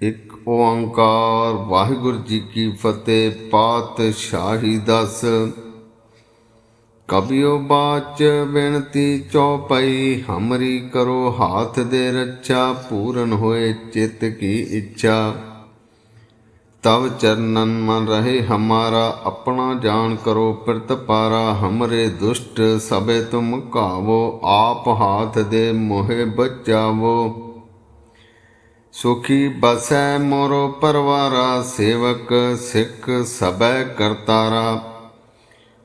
ਇੱਕ ਓੰਕਾਰ ਵਾਹਿਗੁਰੂ ਜੀ ਕੀ ਫਤਿਹ, ਪਾਤਸ਼ਾਹੀ ਦਸ। ਕਬਿਓ ਬਾਚ ਬੇਨਤੀ ਚੌਪਈ, ਹਮਰੀ ਕਰੋ ਹਾਥ ਦੇ ਰੱਛਾ, ਪੂਰਨ ਹੋਏ ਚਿੱਤ ਕੀ ਇੱਛਾ। ਤਵ ਚਰਨਨ ਮਨ ਰਹੇ ਹਮਾਰਾ, ਆਪਣਾ ਜਾਣ ਕਰੋ ਪ੍ਰਤਪਾਰਾ ਹਮਰੇ ਦੁਸ਼ਟ ਸਭੇ ਤੁਮ ਕਾਵੋ ਆਪ ਹਾਥ ਦੇ ਮੋਹਿ ਬਚਾਵੋ। ਸੁਖੀ ਬਸੈ ਮੋਰੋ ਪਰਵਾਰਾ, ਸੇਵਕ ਸਿੱਖ ਸਬੈ ਕਰਤਾਰਾ।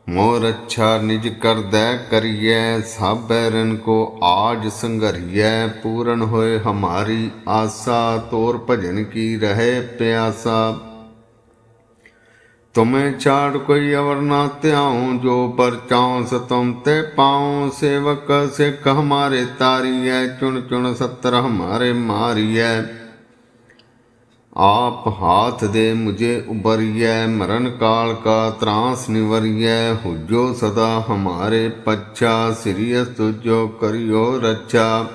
ਮੋਰ ਅੱਛਾ ਨਿਜ ਕਰਦੈ ਕਰੀਐ, ਸਾਬੈ ਰਨ ਕੋ ਆਜ ਸੰਘਰੀਐ, ਪੂਰਨ ਹੋਏ ਹਮਾਰੀ ਆਸਾ, ਤੋਰ ਭਜਨ ਕੀ ਰਹੇ ਪਿਆਸਾ। ਤੁਮੇ ਛਾੜ ਕੋਈ ਅਵਰ ਨਾ ਧਿਆਉ, ਜੋ ਪਰ ਚਾਉ ਸਤਮ ਤੇ ਪਾਉ। ਸੇਵਕ ਸਿੱਖ ਹਮਾਰੇ ਤਾਰੀਐ, ਚੁਣ ਚੁਣ ਸਤਰ ਹਮਾਰੇ ਮਾਰੀਐ। ਆਪ ਹਾਥ ਦੇ ਮੁਝੇ ਉਬਰੀਐ ਮਰਨ ਕਾਲ ਕਾ ਤਰਾਸ ਨਿਵਰੀਐ। ਹੁਜੋ ਸਦਾ ਹਮਾਰੇ ਪੱਛਾ ਸਿਰਿਯ ਤੁਜੋ ਕਰਿਓ ਰੱਛਾ।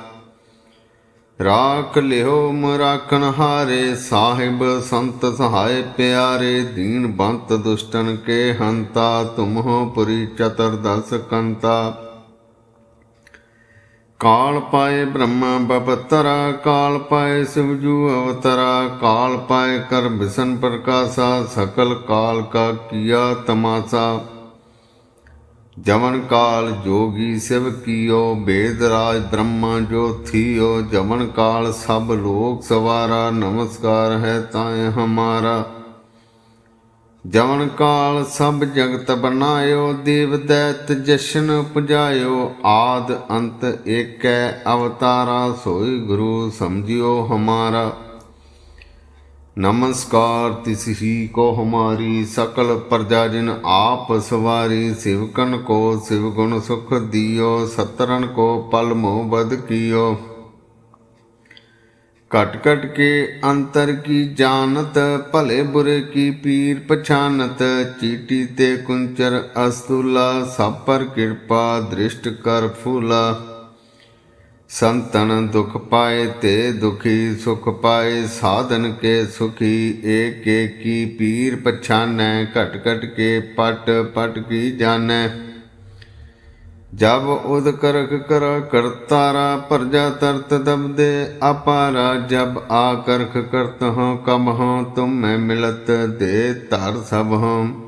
ਰਾਖ ਲਿਓ ਮਰਾਖਣ ਹਾਰੇ ਸਾਹਿਬ ਸੰਤ ਸਹਾਇ ਪਿਆਰੇ ਦੀਨ ਬੰਤ ਦੁਸ਼ਟਨ ਕੇ ਹੰਤਾ ਤੁਮਹੁ ਪੁਰੀ ਚਤਰ ਦਸ ਕੰਤਾ ਕਾਲ ਪਾਏ ਬ੍ਰਹਮਾ ਬਪਤਰਾ ਕਾਲ ਪਾਏ ਸਿਵਜੂ ਅਵਤਰਾ ਕਾਲ ਪਾਏ ਕਰ ਬਿਸਨ ਪ੍ਰਕਾਸ਼ਾ ਸਕਲ ਕਾਲ ਕਾ ਕੀਆ ਤਮਾਸਾ ਜਮਨ ਕਾਲ ਜੋਗੀ ਸਿਵ ਕੀਓ, ਬੇਦ ਰਾਜ ਬ੍ਰਹਮਾ ਜੋ ਥੀਓ। ਜਮਨ ਕਾਲ ਸਭ ਲੋਕ ਸਵਾਰਾ, ਨਮਸਕਾਰ ਹੈ ਤਾਏ ਹਮਾਰਾ। ਜਵਨ ਕਾਲ ਸਭ ਜਗਤ ਬਨਾਇਓ ਦੇਵ ਦੈਤ ਜਸ਼ਨ ਪੁਜਾਇਓ। ਆਦ ਅੰਤ ਏਕੈ ਅਵਤਾਰਾ, ਸੋਈ ਗੁਰੂ ਸਮਝਿਓ ਹਮਾਰਾ। ਨਮਸਕਾਰ, ਤਿਸ ਹੀ ਕੋ ਹਮਾਰੀ ਸਕਲ ਪ੍ਰਜਾ ਜਿਨ ਆਪ ਸਵਾਰੀ, ਸਿਵਕਨ ਕੋ ਸਿਵ ਗੁਣ ਸੁਖ ਦਿਓ ਸਤਰਨ ਕੋ ਪਲ ਮੋਹ ਬਦ ਕੀਓ। ਕਟ ਕਟ ਕੇ ਅੰਤਰ ਕੀ ਜਾਣਤ, ਭਲੇ ਬੁਰੇ ਕੀ ਪੀਰ ਪਛਾਨਤ, ਚੀਟੀ ਤੇ ਕੁੰਚਰ ਅਸਤੂਲਾ ਸਭ ਪਰ ਕਿਰਪਾ ਦ੍ਰਿਸ਼ਟ ਕਰ ਫੂਲਾ। ਸੰਤਨ ਦੁਖ ਪਾਏ ਤੇ ਦੁਖੀ ਸੁਖ ਪਾਏ, ਸਾਧਨ ਕੇ ਸੁਖੀ, ਏਕ ਏਕੀ ਪੀਰ ਪਛਾਨੈ, ਘਟ ਘਟ ਕੇ ਪਟ ਪਟ ਕੀ ਜਾਣੈ। ਜਬ ਉਦ ਕਰਕ ਕਰ ਕਰਤਾਰਾ, ਪਰਜਾ ਤਰਤ ਦਬਦੇ ਅਪਾਰਾ, ਜਬ ਆ ਕਰਖ ਕਰਤ ਹਾਂ, ਕਮ ਹਾਂ, ਤੁਮ ਮੈਂ ਮਿਲਤ ਦੇ ਧਰ ਸਭ ਹਾਂ।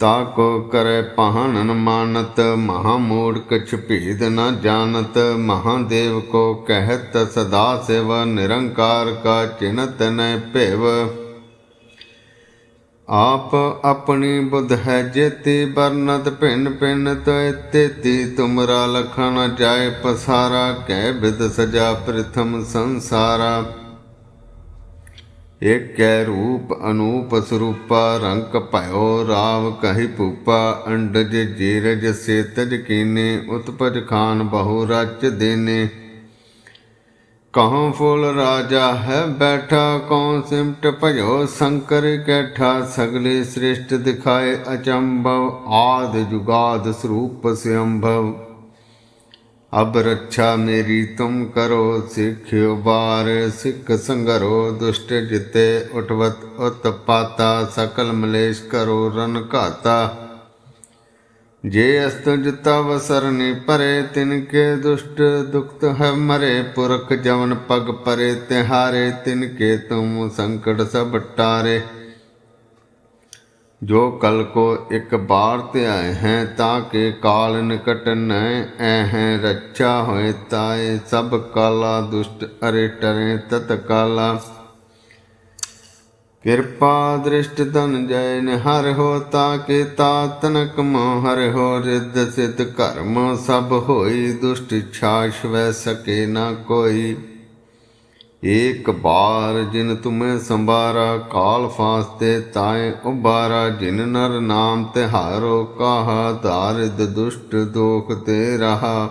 ਤਾ ਕੋ ਕਰੈ ਪਹਨਨ ਮਾਨਤ, ਮਹਾ ਮੂੜ ਕਛ ਨ ਜਾਣਤ ਮਹਾਦੇਵ ਕੋ ਕਹਿਤ, ਸਦਾ ਸਿਵ ਨਿਰੰਕਾਰ ਕਾ ਚਿਨਤ ਨੈ ਭੇਵ। ਆਪ ਆਪਣੀ ਬੁਧ ਹੈ ਜੇਤੀ ਬਰਨਤ ਭਿੰਨ ਭਿੰਨ ਤੈ ਤੇਤੀ ਤੁਮਰਾ ਲਖਣ ਜਾਏ ਪਸਾਰਾ, ਕਹਿ ਬਿਦ ਸਜਾ ਪ੍ਰਥਮ ਸੰਸਾਰਾ। ਏਕੈ ਰੂਪ ਅਨੂਪ ਸਰੂਪਾ ਰੰਗ ਭਇਓ ਰਾਵ ਕਹੀ ਭੂਪਾ, ਅੰਡਜ ਜੀਰਜ ਸੇਤਜ ਕੀਨੇ, ਉਤਪਜ ਖਾਨ ਬਹੁ ਰਚ ਦੇਨੇ। ਕਹਾਂ ਫੁੱਲ ਰਾਜਾ ਹੈ ਬੈਠਾ ਕੌਣ ਸਿਮਟ ਭਜੋ ਸ਼ੰਕਰ ਕੈਠਾ, ਸਗਲੇ ਸ੍ਰਿਸ਼ਟ ਦਿਖਾਏ ਅਚੰਭਵ, ਆਦ ਜੁਗਾਦ ਸਰੂਪ ਸਿਅੰਭਵ। ਅਬ ਰੱਛਾ ਮੇਰੀ ਤੁਮ ਕਰੋ ਸਿੱਖਿਓ ਬਾਰ, ਸਿੱਖ ਸੰਗਰੋ ਦੁਸ਼ਟ ਜਿਤੇ ਉਠਵਤ ਉਤਪਾਤਾ ਸਕਲ ਮਲੇਸ਼ ਕਰੋ ਰਨ ਘਾਤਾ। ਜੇ ਅਸਤ ਤਵ ਸਰਨੀ ਪਰੇ, ਤਿਨ ਕੇ ਦੁਸ਼ਟ ਦੁਖਤ ਹੈ ਮਰੇ। ਪੁਰਖ ਜਵਨ ਪਗ ਪਰੇ, ਤਿਹਾਰੇ ਤਿਨ ਕੇ ਤੁਮ ਸੰਕਟ ਸਭ ਟਾਰੇ। ਜੋ ਕਲ ਕੋ ਇੱਕ ਬਾਰ ਤੇ ਆਏ ਹੈ, ਤਾਂ ਕੇ ਕਾਲ ਨਿਕਟ ਨੈ ਐ ਹੈ, ਰੱਛਾ ਹੋਏ ਤਾਏ, ਸਭ ਕਾਲਾ ਦੁਸ਼ਟ ਅਰੇ ਟਰੇ ਤਤ ਕਾਲਾ। ਕਿਰਪਾ ਦ੍ਰਿਸ਼ਟ ਧਨ ਜੈ ਨਿਹਰ ਹੋ, ਤਾ ਕੇ ਤਾ ਤਨਕ ਮੋਹ ਹਰ ਹੋ, ਰਿੱਧ ਸਿਧ ਕਰਮ ਸਭ ਹੋਈ ਦੁਸ਼ਟ ਛਾਸ਼ ਵੈ ਸਕੇ ਨਾ ਕੋਈ ਏਕ ਬਾਰ ਜਿਨ ਤੁਮੇ ਸੰਭਾਰਾ, ਕਾਲ ਫਾਸਤੇ ਤਾਏ ਉਬਾਰਾ ਜਿਨ ਨਰ ਨਾਮ ਤਿਹਾਰੋ ਕਾਹਾ, ਧਾਰਿਦ ਦੁਸ਼ਟ ਦੋਖ ਤੇ ਰਹਾ।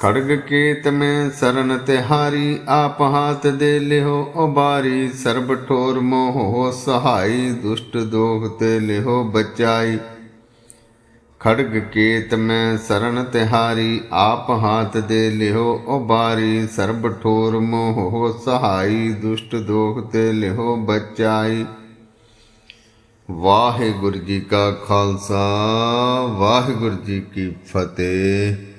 ਖੜਗ ਕੇਤ ਮੈਂ ਸਰਨ ਤਿਹਾਰੀ, ਆਪ ਹਾਥ ਦੇ ਲਿਹੋ ਉਬਾਰੀ ਸਰਬ ਠੋਰ ਮੋਹ ਸਹਾਈ, ਦੁਸ਼ਟ ਦੋਖ ਤੇ ਲਿਹੋ ਬਚਾਈ। ਖੜਗ ਕੇਤ ਮੈਂ ਸਰਨ ਤਿਹਾਰੀ, ਆਪ ਹਾਥ ਦੇ ਲਿਓ ਉਬਾਰੀ, ਸਰਬ ਠੋਰ ਮੋਹ ਸਹਾਈ, ਦੁਸ਼ਟ ਦੋਖ ਤੇ ਲਿਓ ਬਚਾਈ। ਵਾਹਿਗੁਰੂ ਜੀ ਕਾ ਖਾਲਸਾ, ਵਾਹਿਗੁਰੂ ਜੀ ਕੀ ਫਤਿਹ।